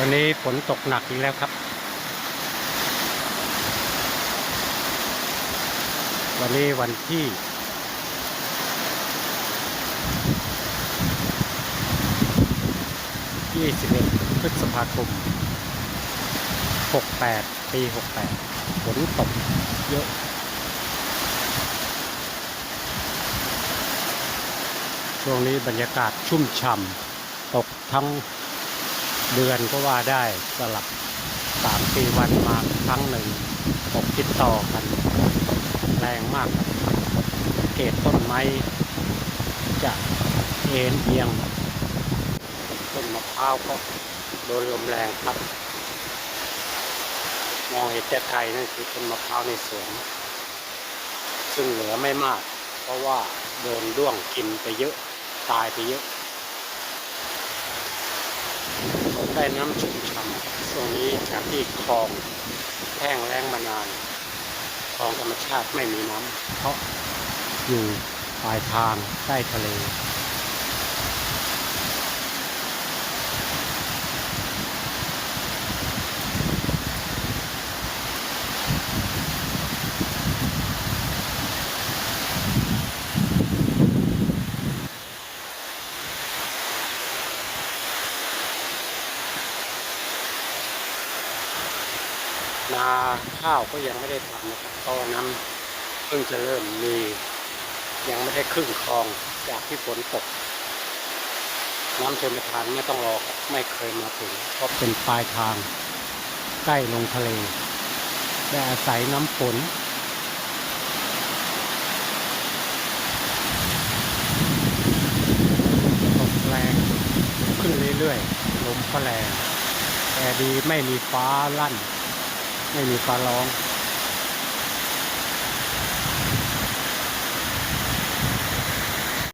วันนี้ฝนตกหนักอีกแล้วครับ วันนี้วันที่ 21 พฤษภาคม 68 ปี 68 ฝนตกเยอะช่วงนี้บรรยากาศชุ่มฉ่ำตกทั้ง เดือนก็ว่าได้สลับสามสี่วันมาครั้งหนึ่งตกติดต่อกัน แรงมากเกตต้นไม้จะเอ็นเอียง ต้นมะพร้าวก็โดนลมแรงครับ มองเห็นแต่ไกลนั่นคือต้นมะพร้าวในสวน ซึ่งเหลือไม่มาก เพราะว่าโดนด้วงกินไปเยอะ ตายไปเยอะผม ได้น้ำชุ่มฉ่ำช่วงนี้จากที่คลองแห้งแล้งมานานคลองธรรมชาติไม่มีน้ำเพราะอยู่ปลายทางใต้ทะเล นาข้าวก็ยังไม่ได้ทำนะครับเพราะว่าน้ำเพิ่งจะเริ่มมี ยังไม่ได้ครึ่งคลองจากที่ฝนตก น้ำชนประทานไม่ต้องรอครับไม่เคยมาถึงเพราะเป็นปลายทาง ใกล้ลงทะเลได้อาศัยน้ำฝนตกแรงขึ้นเรื่อยๆลมก็แรงแต่ดีไม่มีฟ้าลั่น ไม่มีฟ้าร้อง